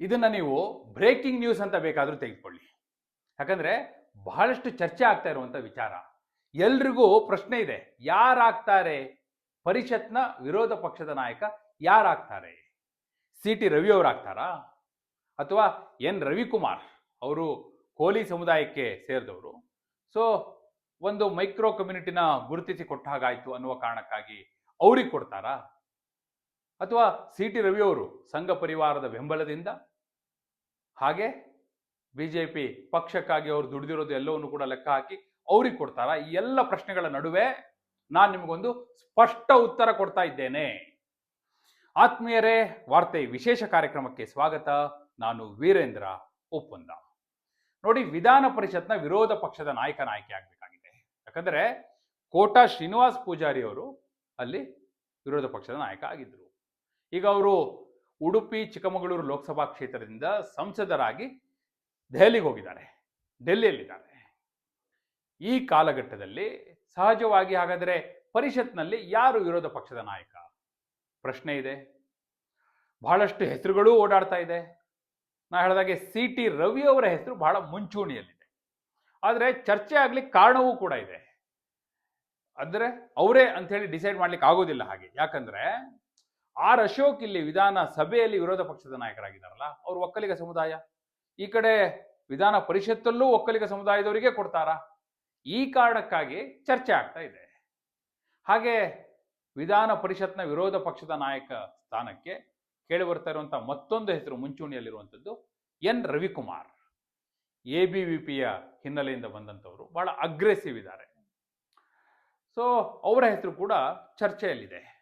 ಇದನ್ನ ನೀವು breaking news ಅಂತ ಬೇಕಾದರೂ ತೆಗೆದುಕೊಳ್ಳಿ. ಯಾಕಂದ್ರೆ ಬಹಳಷ್ಟು ಚರ್ಚೆ ಆಗ್ತಾ ಇರುವಂತ ವಿಚಾರ. ಎಲ್ರಿಗೂ ಪ್ರಶ್ನೆ ಇದೆ, ಯಾರಾಗ್ತಾರೆ? ಪರಿಷತ್ನ ವಿರೋಧ ಪಕ್ಷದ ನಾಯಕ ಯಾರಾಗ್ತಾರೆ? ಸಿ ಟಿ ರವಿ ಅವರಾಗ್ತಾರಾ? ಅಥವಾ ಎನ್. ರವಿಕುಮಾರ್ ಅವರು ಕೋಲಿ ಸಮುದಾಯಕ್ಕೆ ಸೇರಿದವರು? ಸೊ ಒಂದು ಮೈಕ್ರೋ ಕಮ್ಯುನಿಟಿನ ಗುರುತಿಸಿ ಕೊಟ್ಟ ಹಾಗಾಯಿತು ಅನ್ನುವ ಕಾರಣಕ್ಕಾಗಿ ಅವ್ರಿಗೆ ಕೊಡ್ತಾರಾ? ಅಥವಾ ಸಿ ಟಿ ರವಿ ಅವರು ಸಂಘ ಪರಿವಾರದ ಬೆಂಬಲದಿಂದ? ಹಾಗೆ ಬಿ ಜೆ ಪಿ ಪಕ್ಷಕ್ಕಾಗಿ ಅವರು ದುಡಿದಿರೋದು ಎಲ್ಲವನ್ನು ಕೂಡ ಲೆಕ್ಕ ಹಾಕಿ ಅವ್ರಿಗೆ ಕೊಡ್ತಾರಾ? ಈ ಎಲ್ಲ ಪ್ರಶ್ನೆಗಳ ನಡುವೆ ನಾನು ನಿಮಗೊಂದು ಸ್ಪಷ್ಟ ಉತ್ತರ ಕೊಡ್ತಾ ಇದ್ದೇನೆ. ಆತ್ಮೀಯರೇ, ವಾರ್ತೆ ವಿಶೇಷ ಕಾರ್ಯಕ್ರಮಕ್ಕೆ ಸ್ವಾಗತ. ನಾನು ವೀರೇಂದ್ರ ಒಪ್ಪಂದ. ನೋಡಿ, ವಿಧಾನ ಪರಿಷತ್ನ ವಿರೋಧ ಪಕ್ಷದ ನಾಯಕನ ಆಯ್ಕೆ ಆಗಬೇಕಾಗಿದೆ. ಯಾಕಂದ್ರೆ ಕೋಟಾ ಶ್ರೀನಿವಾಸ್ ಪೂಜಾರಿ ಅವರು ಅಲ್ಲಿ ವಿರೋಧ ಪಕ್ಷದ ನಾಯಕ ಆಗಿದ್ದರು ಈಗ ಅವರು ಉಡುಪಿ, ಚಿಕ್ಕಮಗಳೂರು ಲೋಕಸಭಾ ಕ್ಷೇತ್ರದಿಂದ ಸಂಸದರಾಗಿ ದೆಹಲಿಗೆ ಹೋಗಿದ್ದಾರೆ ಡೆಲ್ಲಿಯಲ್ಲಿದ್ದಾರೆ ಈ ಕಾಲಘಟ್ಟದಲ್ಲಿ ಸಹಜವಾಗಿ ಹಾಗಾದರೆ ಪರಿಷತ್ನಲ್ಲಿ ಯಾರು ವಿರೋಧ ಪಕ್ಷದ ನಾಯಕ? ಪ್ರಶ್ನೆ ಇದೆ. ಬಹಳಷ್ಟು ಹೆಸರುಗಳೂ ಓಡಾಡ್ತಾ ಇದೆ. ನಾ ಹೇಳಿದಾಗೆ ಸಿ ಟಿ ರವಿ ಅವರ ಹೆಸರು ಬಹಳ ಮುಂಚೂಣಿಯಲ್ಲಿದೆ. ಆದರೆ ಚರ್ಚೆ ಆಗ್ಲಿಕ್ಕೆ ಕಾರಣವೂ ಕೂಡ ಇದೆ. ಅಂದರೆ ಅವರೇ ಅಂಥೇಳಿ ಡಿಸೈಡ್ ಮಾಡ್ಲಿಕ್ಕೆ ಆಗೋದಿಲ್ಲ ಹಾಗೆ. ಯಾಕಂದ್ರೆ ಆರ್ ಅಶೋಕ್ ಇಲ್ಲಿ ವಿಧಾನ ಸಭೆಯಲ್ಲಿ ವಿರೋಧ ಪಕ್ಷದ ನಾಯಕರಾಗಿದ್ದಾರಲ್ಲ, ಅವರು ಒಕ್ಕಲಿಗ ಸಮುದಾಯ. ಈ ಕಡೆ ವಿಧಾನ ಪರಿಷತ್ತಲ್ಲೂ ಒಕ್ಕಲಿಗ ಸಮುದಾಯದವರಿಗೆ ಕೊಡ್ತಾರಾ? ಈ ಕಾರಣಕ್ಕಾಗಿ ಚರ್ಚೆ ಆಗ್ತಾ ಇದೆ. ಹಾಗೆ ವಿಧಾನ ಪರಿಷತ್ನ ವಿರೋಧ ಪಕ್ಷದ ನಾಯಕ ಸ್ಥಾನಕ್ಕೆ ಕೇಳಿ ಬರ್ತಾ ಇರುವಂತಹ ಮತ್ತೊಂದು ಹೆಸರು ಮುಂಚೂಣಿಯಲ್ಲಿರುವಂಥದ್ದು N. Ravikumar. A B V ಪಿಯ ಹಿನ್ನೆಲೆಯಿಂದ ಬಂದಂಥವರು, ಬಹಳ ಅಗ್ರೆಸಿವ್ ಇದ್ದಾರೆ. ಸೊ ಅವರ ಹೆಸರು ಕೂಡ ಚರ್ಚೆಯಲ್ಲಿದೆ.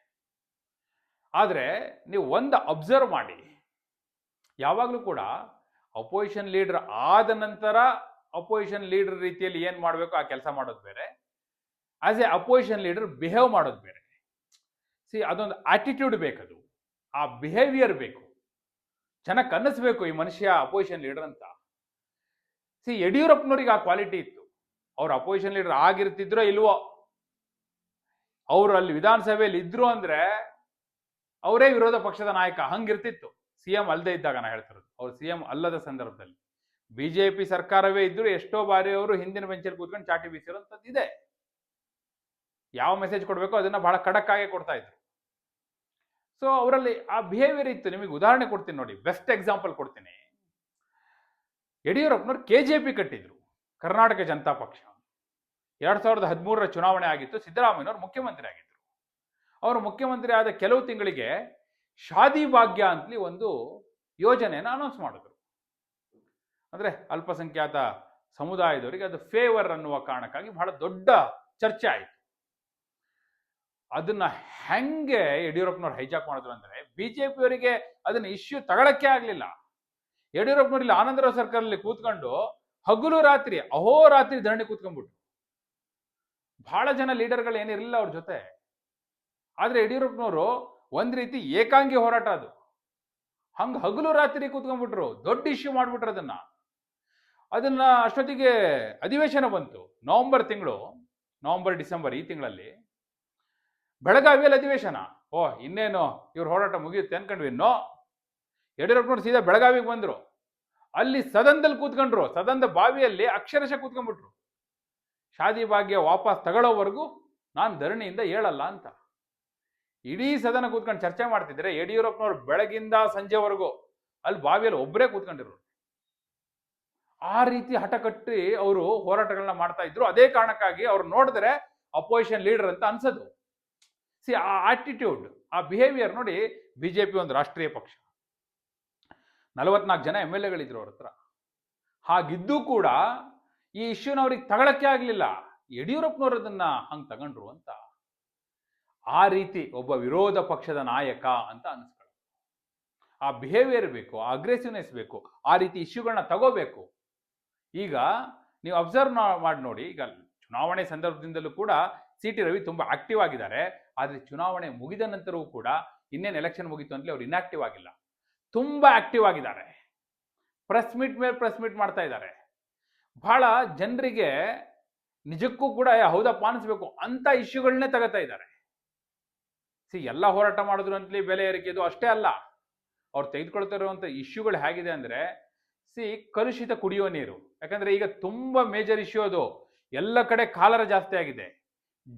ಆದರೆ ನೀವು ಒಂದು ಅಬ್ಸರ್ವ್ ಮಾಡಿ. ಯಾವಾಗಲೂ ಕೂಡ ಅಪೋಸಿಷನ್ ಲೀಡರ್ ಆದ ನಂತರ ಅಪೋಸಿಷನ್ ಲೀಡರ್ ರೀತಿಯಲ್ಲಿ ಏನು ಮಾಡಬೇಕು? ಆ ಕೆಲಸ ಮಾಡೋದು ಬೇರೆ. As a opposition leader behave ಮಾಡೋದು ಬೇರೆ. ಸಿ ಅದೊಂದು ಆಟಿಟ್ಯೂಡ್ ಬೇಕದು. ಆ ಬಿಹೇವಿಯರ್ ಬೇಕು. ಚೆನ್ನಾಗಿ ಕನ್ನಿಸ್ಬೇಕು ಈ ಮನುಷ್ಯ ಅಪೋಸಿಷನ್ ಲೀಡರ್ ಅಂತ. ಸಿ ಯಡಿಯೂರಪ್ಪನವ್ರಿಗೆ ಆ ಕ್ವಾಲಿಟಿ ಇತ್ತು. ಅವ್ರ ಅಪೋಸಿಷನ್ ಲೀಡರ್ ಆಗಿರ್ತಿದ್ರೋ ಇಲ್ವೋ? ಅವರು ಅಲ್ಲಿ ವಿಧಾನಸಭೆಯಲ್ಲಿ ಇದ್ರು ಅಂದ್ರೆ ಅವರೇ ವಿರೋಧ ಪಕ್ಷದ ನಾಯಕ. ಹಂಗಿರ್ತಿತ್ತು. ಸಿಎಂ ಅಲ್ಲದೆ ಇದ್ದಾಗ ನಾ ಹೇಳ್ತಿರೋದು. ಅವ್ರು ಸಿಎಂ ಅಲ್ಲದ ಸಂದರ್ಭದಲ್ಲಿ. ಬಿಜೆಪಿ ಸರ್ಕಾರವೇ ಇದ್ರು ಎಷ್ಟೋ ಬಾರಿ ಅವರು ಹಿಂದಿನ ಬೆಂಚಲ್ಲಿ ಕೂತ್ಕೊಂಡು ಚಾಟಿ ಬೀಸಿರೋಂಥದ್ದು ಇದೆ. ಯಾವ ಮೆಸೇಜ್ ಕೊಡಬೇಕೋ ಅದನ್ನ ಬಹಳ ಆಗಿ ಕೊಡ್ತಾ ಇದ್ರು. ಸೊ ಅವರಲ್ಲಿ ಆ ಬಿಹೇವಿಯರ್ ಇತ್ತು. ನಿಮಗೆ ಉದಾಹರಣೆ ಕೊಡ್ತೀನಿ ನೋಡಿ. ಬೆಸ್ಟ್ ಎಕ್ಸಾಂಪಲ್ ಕೊಡ್ತೀನಿ. ಯಡಿಯೂರಪ್ಪನವ್ರು ಕೆ ಜೆ ಪಿ ಕಟ್ಟಿದ್ರು. ಕರ್ನಾಟಕ ಜನತಾ ಪಕ್ಷ. ಎರಡ್ ಸಾವಿರದ ಹದಿಮೂರರ ಚುನಾವಣೆ ಆಗಿತ್ತು. ಸಿದ್ದರಾಮಯ್ಯನವರು ಮುಖ್ಯಮಂತ್ರಿ ಆಗಿದ್ರು ಅವರು ಮುಖ್ಯಮಂತ್ರಿ ಆದ ಕೆಲವು ತಿಂಗಳಿಗೆ ಶಾದಿ ಭಾಗ್ಯ ಅಂತಲಿ ಒಂದು ಯೋಜನೆಯನ್ನು ಅನೌನ್ಸ್ ಮಾಡಿದ್ರು. ಅಂದ್ರೆ ಅಲ್ಪಸಂಖ್ಯಾತ ಸಮುದಾಯದವರಿಗೆ ಅದು ಫೇವರ್ ಅನ್ನುವ ಕಾರಣಕ್ಕಾಗಿ ಬಹಳ ದೊಡ್ಡ ಚರ್ಚೆ ಆಯಿತು. ಅದನ್ನ ಹೆಂಗೆ ಯಡಿಯೂರಪ್ಪನವ್ರು ಹೈಜಾಕ್ ಮಾಡಿದ್ರು ಅಂದ್ರೆ ಬಿಜೆಪಿಯವರಿಗೆ ಅದನ್ನ ಇಶ್ಯೂ ತಗೊಳಕ್ಕೆ ಆಗಲಿಲ್ಲ. ಯಡಿಯೂರಪ್ಪನವ್ರು ಇಲ್ಲಿ ಆನಂದರಾವ್ ಸರ್ಕಾರಲ್ಲಿ ಕೂತ್ಕೊಂಡು ಹಗಲು ರಾತ್ರಿ ಅಹೋರಾತ್ರಿ ಧರಣಿ ಕೂತ್ಕೊಂಡ್ಬಿಟ್ರು. ಬಹಳ ಜನ ಲೀಡರ್ಗಳು ಏನಿರಲಿಲ್ಲ ಅವ್ರ ಜೊತೆ. ಆದ್ರೆ ಯಡಿಯೂರಪ್ಪನವರು ಒಂದು ರೀತಿ ಏಕಾಂಗಿ ಹೋರಾಟ ಅದು. ಹಂಗ ಹಗಲು ರಾತ್ರಿ ಕೂತ್ಕೊಂಡ್ಬಿಟ್ರು, ದೊಡ್ಡ ಇಶ್ಯೂ ಮಾಡಿಬಿಟ್ರು ಅದನ್ನ. ಅದನ್ನ ಅಷ್ಟೊತ್ತಿಗೆ ಅಧಿವೇಶನ ಬಂತು, ನವೆಂಬರ್ ತಿಂಗಳು, ನವೆಂಬರ್, ಡಿಸೆಂಬರ್ ಈ ತಿಂಗಳಲ್ಲಿ. ಬೆಳಗಾವಿಯಲ್ಲಿ ಅಧಿವೇಶನ. ಓ ಇನ್ನೇನು ಇವ್ರ ಹೋರಾಟ ಮುಗಿಯುತ್ತೆ ಅನ್ಕೊಂಡ್ವಿ ನೋ ಯಡಿಯೂರಪ್ಪನವ್ರು ಸೀದಾ ಬೆಳಗಾವಿಗೆ ಬಂದ್ರು. ಅಲ್ಲಿ ಸದನದಲ್ಲಿ ಕೂತ್ಕೊಂಡ್ರು, ಸದನದ ಬಾವಿಯಲ್ಲಿ ಅಕ್ಷರಶಃ ಕೂತ್ಕೊಂಡ್ಬಿಟ್ರು. ಶಾದಿ ಭಾಗ್ಯ ವಾಪಸ್ ತಗೊಳ್ಳೋವರೆಗೂ ನಾನು ಧರಣಿಯಿಂದ ಹೇಳಲ್ಲ ಅಂತ. ಇಡೀ ಸದನ ಕೂತ್ಕೊಂಡು ಚರ್ಚೆ ಮಾಡ್ತಿದ್ರೆ ಯಡಿಯೂರಪ್ಪನವ್ರು ಬೆಳಗಿಂದ ಸಂಜೆವರೆಗೂ ಅಲ್ಲಿ ಬಾವಿಯಲ್ಲಿ ಒಬ್ಬರೇ ಕೂತ್ಕೊಂಡಿರೋರು. ಆ ರೀತಿ ಹಠ ಕಟ್ಟಿ ಅವರು ಹೋರಾಟಗಳನ್ನ ಮಾಡ್ತಾ ಇದ್ರು. ಅದೇ ಕಾರಣಕ್ಕಾಗಿ ಅವ್ರು ನೋಡಿದ್ರೆ ಅಪೋಸಿಷನ್ ಲೀಡರ್ ಅಂತ ಅನ್ಸೋದು. ಸಿ ಆ ಆಟಿಟ್ಯೂಡ್ ಆ ಬಿಹೇವಿಯರ್ ನೋಡಿ ಬಿಜೆಪಿ ಒಂದು ರಾಷ್ಟ್ರೀಯ ಪಕ್ಷ. ನಲವತ್ನಾಲ್ಕು ಜನ ಎಂ ಎಲ್ ಎಗಳಿದ್ರು ಅವ್ರ ಹತ್ರ. ಹಾಗಿದ್ದು ಕೂಡ ಈ ಇಶ್ಯೂನ ಅವ್ರಿಗೆ ತಗೊಳಕ್ಕೆ ಆಗ್ಲಿಲ್ಲ. ಯಡಿಯೂರಪ್ಪನವ್ರು ಅದನ್ನ ಹಂಗ್ ತಗೊಂಡ್ರು ಅಂತ. ಆ ರೀತಿ ಒಬ್ಬ ವಿರೋಧ ಪಕ್ಷದ ನಾಯಕ ಅಂತ ಅನ್ಸ್ಕೊಳ್ಳೋದು. ಆ ಬಿಹೇವಿಯರ್ ಬೇಕು, ಆ ಅಗ್ರೆಸಿವ್ನೆಸ್ ಬೇಕು, ಆ ರೀತಿ ಇಶ್ಯೂಗಳನ್ನ ತಗೋಬೇಕು. ಈಗ ನೀವು ಅಬ್ಸರ್ವ್ ಮಾಡಿ ನೋಡಿ, ಈಗ ಚುನಾವಣೆ ಸಂದರ್ಭದಿಂದಲೂ ಕೂಡ ಸಿ ಟಿ ರವಿ ತುಂಬಾ ಆಕ್ಟಿವ್ ಆಗಿದ್ದಾರೆ. ಆದ್ರೆ ಚುನಾವಣೆ ಮುಗಿದ ನಂತರವೂ ಕೂಡ ಇನ್ನೇನು ಎಲೆಕ್ಷನ್ ಮುಗಿತು ಅಂತಲೇ ಅವ್ರು ಇನ್ಆಕ್ಟಿವ್ ಆಗಿಲ್ಲ. ತುಂಬಾ ಆಕ್ಟಿವ್ ಆಗಿದ್ದಾರೆ. ಪ್ರೆಸ್ ಮೀಟ್ ಮೇಲೆ ಪ್ರೆಸ್ ಮೀಟ್ ಮಾಡ್ತಾ ಇದ್ದಾರೆ. ಬಹಳ ಜನರಿಗೆ ನಿಜಕ್ಕೂ ಕೂಡ ಹೌದಪ್ಪ, ಅನಿಸ್ಬೇಕು ಅಂತ ಇಶ್ಯೂಗಳನ್ನೇ ತಗೋತಾ ಇದ್ದಾರೆ. ಸಿ, ಎಲ್ಲ ಹೋರಾಟ ಮಾಡಿದ್ರು ಅಂತಲಿ ಬೆಲೆ ಏರಿಕೆದು ಅಷ್ಟೇ ಅಲ್ಲ. ಅವ್ರು ತೆಗೆದುಕೊಳ್ತಾ ಇರುವಂಥ ಇಶ್ಯೂಗಳು ಹೇಗಿದೆ ಅಂದರೆ, ಸಿ, ಕಲುಷಿತ ಕುಡಿಯುವ ನೀರು. ಯಾಕಂದ್ರೆ ಈಗ ತುಂಬ ಮೇಜರ್ ಇಶ್ಯೂ ಅದು. ಎಲ್ಲ ಕಡೆ ಕಾಲರ ಜಾಸ್ತಿ ಆಗಿದೆ.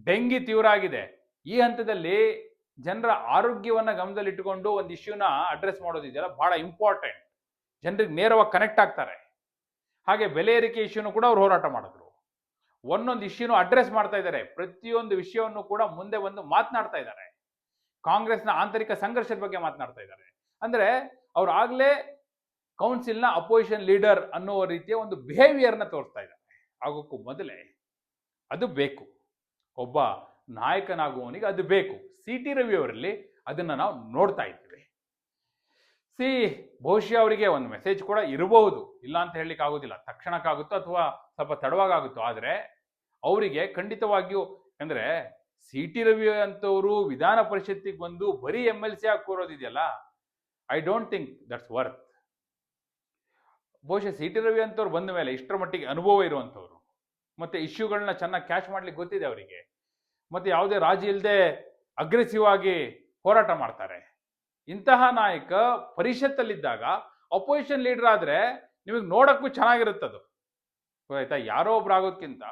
ಡೆಂಗಿ ತೀವ್ರ ಆಗಿದೆ. ಈ ಹಂತದಲ್ಲಿ ಜನರ ಆರೋಗ್ಯವನ್ನ ಗಮನದಲ್ಲಿಟ್ಟುಕೊಂಡು ಒಂದು ಇಶ್ಯೂನ ಅಡ್ರೆಸ್ ಮಾಡೋದಿದೆಯಲ್ಲ ಬಹಳ ಇಂಪಾರ್ಟೆಂಟ್ ಜನರಿಗೆ ನೇರವಾಗಿ ಕನೆಕ್ಟ್ ಆಗ್ತಾರೆ. ಹಾಗೆ ಬೆಲೆ ಏರಿಕೆ ಇಶ್ಯೂನು ಕೂಡ ಅವ್ರು ಹೋರಾಟ ಮಾಡಿದ್ರು. ಒಂದೊಂದು ಇಶ್ಯೂನು ಅಡ್ರೆಸ್ ಮಾಡ್ತಾ ಇದ್ದಾರೆ. ಪ್ರತಿಯೊಂದು ವಿಷಯವನ್ನು ಕೂಡ ಮುಂದೆ ಬಂದು ಮಾತನಾಡ್ತಾ ಇದ್ದಾರೆ. ಕಾಂಗ್ರೆಸ್ನ ಆಂತರಿಕ ಸಂಘರ್ಷದ ಬಗ್ಗೆ ಮಾತನಾಡ್ತಾ ಇದ್ದಾರೆ. ಅಂದ್ರೆ ಅವ್ರು ಆಗ್ಲೇ ಕೌನ್ಸಿಲ್ನ ಅಪೋಸಿಷನ್ ಲೀಡರ್ ಅನ್ನೋ ರೀತಿಯ ಒಂದು ಬಿಹೇವಿಯರ್ನ ತೋರಿಸ್ತಾ ಇದ್ದಾರೆ. ಆಗೋಕ್ಕೂ ಮೊದಲೇ ಅದು ಬೇಕು. ಒಬ್ಬ ನಾಯಕನಾಗುವವನಿಗೆ ಅದು ಬೇಕು. ಸಿ ಟಿ ರವಿ ಅವರಲ್ಲಿ ಅದನ್ನ ನಾವು ನೋಡ್ತಾ ಇದ್ದೀವಿ. ಸಿ ಬಹುಶಃ ಅವರಿಗೆ ಒಂದು ಮೆಸೇಜ್ ಕೂಡ ಇರಬಹುದು. ಇಲ್ಲ ಅಂತ ಹೇಳಲಿಕ್ಕೆ ಆಗೋದಿಲ್ಲ. ತಕ್ಷಣಕ್ಕಾಗುತ್ತೋ ಅಥವಾ ಸ್ವಲ್ಪ ತಡವಾಗುತ್ತೋ ಆದರೆ ಅವರಿಗೆ ಖಂಡಿತವಾಗಿಯೂ ಅಂದ್ರೆ ಸಿ ಟಿ ರವಿ ಅಂತವರು ವಿಧಾನ ಪರಿಷತ್ತಿಗೆ ಬಂದು ಬರೀ ಎಂ ಎಲ್ ಸಿ ಆಗಿ ಕೂರೋದಿದೆಯಲ್ಲ I don't think that's worth ಬಹುಶಃ ಸಿ ಟಿ ರವಿ ಅಂತವ್ರು ಬಂದ ಮೇಲೆ ಇಷ್ಟರ ಮಟ್ಟಿಗೆ ಅನುಭವ ಇರುವಂಥವ್ರು. ಮತ್ತೆ ಇಶ್ಯೂಗಳನ್ನ ಚೆನ್ನಾಗಿ ಕ್ಯಾಚ್ ಮಾಡ್ಲಿಕ್ಕೆ ಗೊತ್ತಿದೆ ಅವರಿಗೆ. ಮತ್ತೆ ಯಾವುದೇ ರಾಜಿ ಇಲ್ಲದೆ ಅಗ್ರೆಸಿವ್ ಆಗಿ ಹೋರಾಟ ಮಾಡ್ತಾರೆ. ಇಂತಹ ನಾಯಕ ಪರಿಷತ್ತಲ್ಲಿದ್ದಾಗ ಅಪೋಸಿಷನ್ ಲೀಡರ್ ಆದ್ರೆ ನಿಮಗೆ ನೋಡಕ್ಕೂ ಚೆನ್ನಾಗಿರುತ್ತದು. ಆಯ್ತಾ? ಯಾರೋ ಒಬ್ರು ಆಗೋದ್ಕಿಂತ.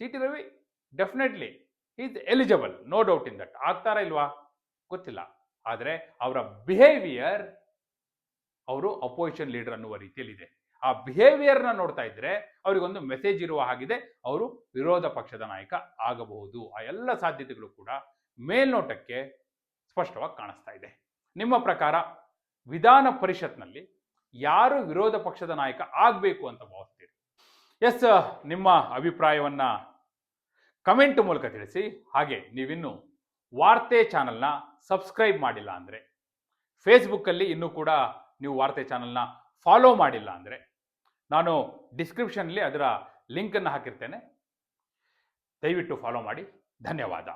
C T Ravi definitely is eligible no doubt in that ಆಗ್ತಾರಾ ಇಲ್ವಾ? ಗೊತ್ತಿಲ್ಲ. ಆದರೆ ಅವರ ಬಿಹೇವಿಯರ್ ಅವರು ಅಪೋಸಿಷನ್ ಲೀಡರ್ ಅನ್ನುವ ರೀತಿಯಲ್ಲಿದೆ. ಆ ಬಿಹೇವಿಯರ್ನ ನೋಡ್ತಾ ಇದ್ರೆ ಅವರಿಗೊಂದು ಮೆಸೇಜ್ ಇರುವ ಹಾಗಿದೆ, ಅವರು ವಿರೋಧ ಪಕ್ಷದ ನಾಯಕ ಆಗಬಹುದು. ಆ ಎಲ್ಲ ಸಾಧ್ಯತೆಗಳು ಕೂಡ ಮೇಲ್ನೋಟಕ್ಕೆ ಸ್ಪಷ್ಟವಾಗಿ ಕಾಣಿಸ್ತಾ ಇದೆ. ನಿಮ್ಮ ಪ್ರಕಾರ ವಿಧಾನ ಪರಿಷತ್ನಲ್ಲಿ ಯಾರು ವಿರೋಧ ಪಕ್ಷದ ನಾಯಕ ಆಗಬೇಕು ಅಂತ ಭಾವಿಸ್ತೀರಿ? ಎಸ್ ನಿಮ್ಮ ಅಭಿಪ್ರಾಯವನ್ನ ಕಮೆಂಟ್ ಮೂಲಕ ತಿಳಿಸಿ. ಹಾಗೆ ನೀವಿನ್ನು ವಾರ್ತೆ ಚಾನಲ್ನ ಸಬ್ಸ್ಕ್ರೈಬ್ ಮಾಡಿಲ್ಲ ಅಂದರೆ, ಫೇಸ್ಬುಕ್ಕಲ್ಲಿ ಇನ್ನೂ ಕೂಡ ನೀವು ವಾರ್ತೆ ಚಾನಲ್ನ ಫಾಲೋ ಮಾಡಿಲ್ಲ ಅಂದರೆ, ನಾನು ಡಿಸ್ಕ್ರಿಪ್ಷನ್ಲಿ ಅದರ ಲಿಂಕನ್ನು ಹಾಕಿರ್ತೇನೆ. ದಯವಿಟ್ಟು ಫಾಲೋ ಮಾಡಿ. ಧನ್ಯವಾದ.